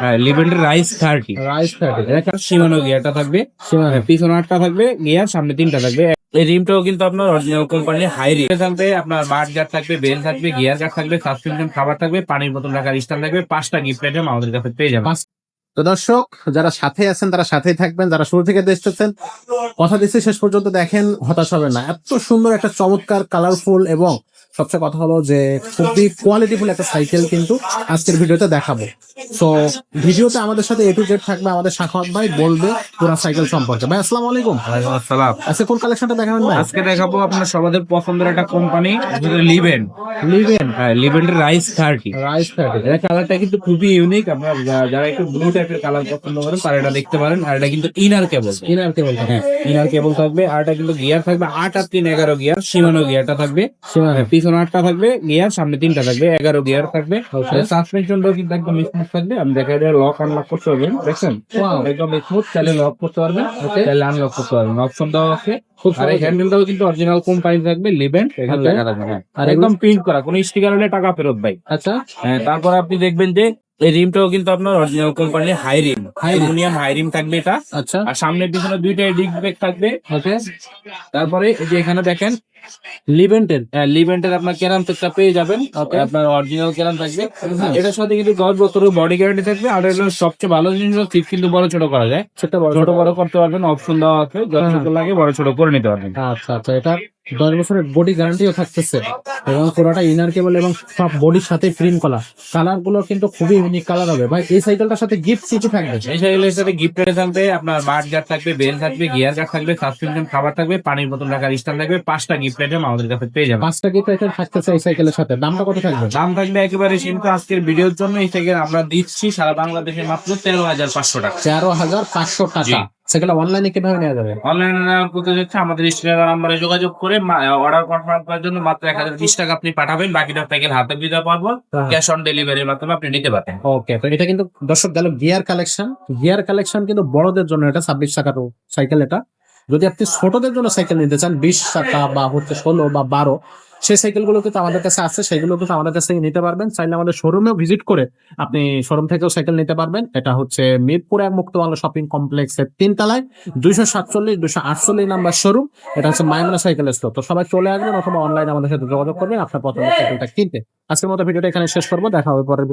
হ্যাঁ rise thirty rise thirty সীমানো গিয়ারটা থাকবে। সীমানা পিছনে আটটা থাকবে গিয়ার সামনে তিনটা থাকবে। এই রিমটাও কিন্তু আপনার অরিজিনাল কোম্পানির হাই রিম থাকবে আপনার মাঠ গার্ড থাকবে বেল থাকবে গিয়ার গার্ড থাকবে সাসপেনশন খাবার থাকবে পানির বোতল রাখার থাকবে পাঁচটা গিফট আইটেম আমাদের কাছে পেয়ে যাবেন। তো দর্শক যারা সাথে আছেন তারা সাথেই থাকবেন যারা শুরু থেকে দেখতেছেন কথা দিচ্ছে শেষ পর্যন্ত দেখেন হতাশ হবে না। এত সুন্দর একটা চমৎকার কালারফুল এবং সবচেয়ে কথা হলো যে খুবই কোয়ালিটিফুল একটা সাইকেল কিন্তু আজকের ভিডিওতে দেখাবো। তো ভিডিওতে আমাদের সাথে এ টু জেড থাকবে আমাদের শাখাত ভাই বলবে পুরা সাইকেল সম্পর্কে। ভাই আসসালামু আলাইকুম। ওয়ালাইকুম আসসালাম। আজকে কোন কালেকশনটা দেখাবেন ভাই? আজকে দেখাবো আপনার সবাদের পছন্দের একটা কোম্পানি লিভেন লিভেন হ্যাঁ লিভেন্টের রাইস থার্টি রাইস থার্টি এটা কালারটা কিন্তু খুবই ইউনিক আপনার যারা একটু ব্লু টাইপের কালার পছন্দ করেন তারা এটা দেখতে পারেন। আর এটা কিন্তু ইনার কেবল ইনার কেবল হ্যাঁ ইনার কেবল থাকবে। আর এটা কিন্তু গিয়ার থাকবে আট আর তিন এগারো গিয়ার সীমানো গিয়ারটা থাকবে। সীমানা। পিছনে আটটা থাকবে গিয়ার সামনে তিনটা থাকবে এগারো গিয়ার থাকবে. সাসপেনশনটাও কিন্তু একদম স্মুথ থাকবে। আমি দেখা যায় লক আনলক করতে পারবেন দেখছেন? একদম স্মুথ চাইলে লক করতে পারবেন। Okay. চাইলে আনলক করতে পারবেন। অপশন দেওয়া আছে। খুব আর এই হ্যান্ডেলটাও কিন্তু অরিজিনাল কোম্পানি থাকবে লিভেন্ট এখানে. থাকবে হ্যাঁ। আর আর একদম প্রিন্ট করা। কোনো স্টিকার হলে টাকা ফেরত ভাই। আচ্ছা। হ্যাঁ তারপর আপনি দেখবেন যে এই রিমটাও কিন্তু আপনার অরিজিনাল কোম্পানির high rim aluminium high rim থাকবে এটা। আচ্ছা। আর সামনে পিছনে দুইটাই ডিগ ব্রেক থাকবে। ওকে। তারপরে এই যে এখানে দেখেন লিভেন্টের লিভেন্টের আপনার ক্যারাম সেটটা পেয়ে যাবেন। আপনার অরিজিনাল ক্যারাম থাকবে। এটার সাথে কিন্তু দশ বছরের বডি গ্যারান্টি থাকবে। আর এটা সবচেয়ে ভালো জিনিস হলো সিট কিন্তু বড় ছোট করা যায়। সেটা বড় ছোট বড় করতে পারবেন অপশন দেওয়া আছে। যত হ্যাঁ। লাগে বড় ছোট করে নিতে পারবেন। আচ্ছা আচ্ছা এটা দশ বছরের বডি গ্যারান্টিও থাকতেছে। এবং পুরোটা ইনার কেবল এবং সব বডির সাথে প্রিন্ট করা। কালারগুলো কিন্তু খুবই ইউনিক কালার হবে। ভাই এই সাইকেলটার সাথে গিফট কিছু থাকবে? এই সাইকেলের সাথে গিফট থাকবে আপনার মাঠ গার্ড থাকবে বেল থাকবে গিয়ার গার্ড থাকবে সাসপেনশন খাবার থাকবে পানির বোতল রাখার স্ট্যান্ড থাকবে পাঁচটা গিফট আইটেম আমাদের কাছে পেয়ে যাবেন। পাঁচটা গিফট আইটেম থাকতেছে এই সাইকেলের সাথে। দামটা কত থাকবে? দাম থাকবে একেবারে কিন্তু আজকের ভিডিওর জন্য। এই সাইকেল আমরা দিচ্ছি সারা বাংলাদেশে মাত্র তেরো হাজার পাঁচশো টাকা। তেরো হাজার পাঁচশো টাকা। সাইকেল অনলাইনে কীভাবে নেওয়া যাবে? অনলাইনে নেওয়ার করতে হচ্ছে আমাদের স্টুডেন্ট নাম্বারে যোগাযোগ করে অর্ডার কনফার্ম করার জন্য মাত্র এক হাজার বিশ টাকা আপনি পাঠাবেন বাকিটা সাইকেল হাতে দিতে পারব ক্যাশ অন ডেলিভারির মাধ্যমে আপনি নিতে পারেন ওকে তো এটা কিন্তু দর্শক গেল গিয়ার কালেকশন গিয়ার কালেকশন কিন্তু বড়দের জন্য এটা ছাব্বিশ টাকার সাইকেল এটা। যদি আপনি ছোটদের জন্য সাইকেল নিতে চান, বিশ টাকা বা হচ্ছে ষোলো বা বারো, সেই সাইকেলগুলো কিন্তু আমাদের কাছে আছে, সেগুলো কিন্তু আমাদের কাছ নিতে পারবেন। চাইলে আমাদের শোরুমেও ভিজিট করে আপনি শোরুম থেকেও সাইকেল নিতে পারবেন। এটা হচ্ছে মিরপুর এক মুক্তবাংলা শপিং কমপ্লেক্স কমপ্লেক্সের তিনতলায়, দুইশো সাতচল্লিশ, দুইশো আটচল্লিশ নাম্বার শোরুম এটা হচ্ছে মাইমনা সাইকেল স্টোর তো সবাই চলে আসবেন অথবা অনলাইনে আমাদের সাথে যোগাযোগ করবেন, আপনার পছন্দের সাইকেলটা কিনতে। আজকের মতো ভিডিওটা এখানে শেষ করব, দেখা হবে পরের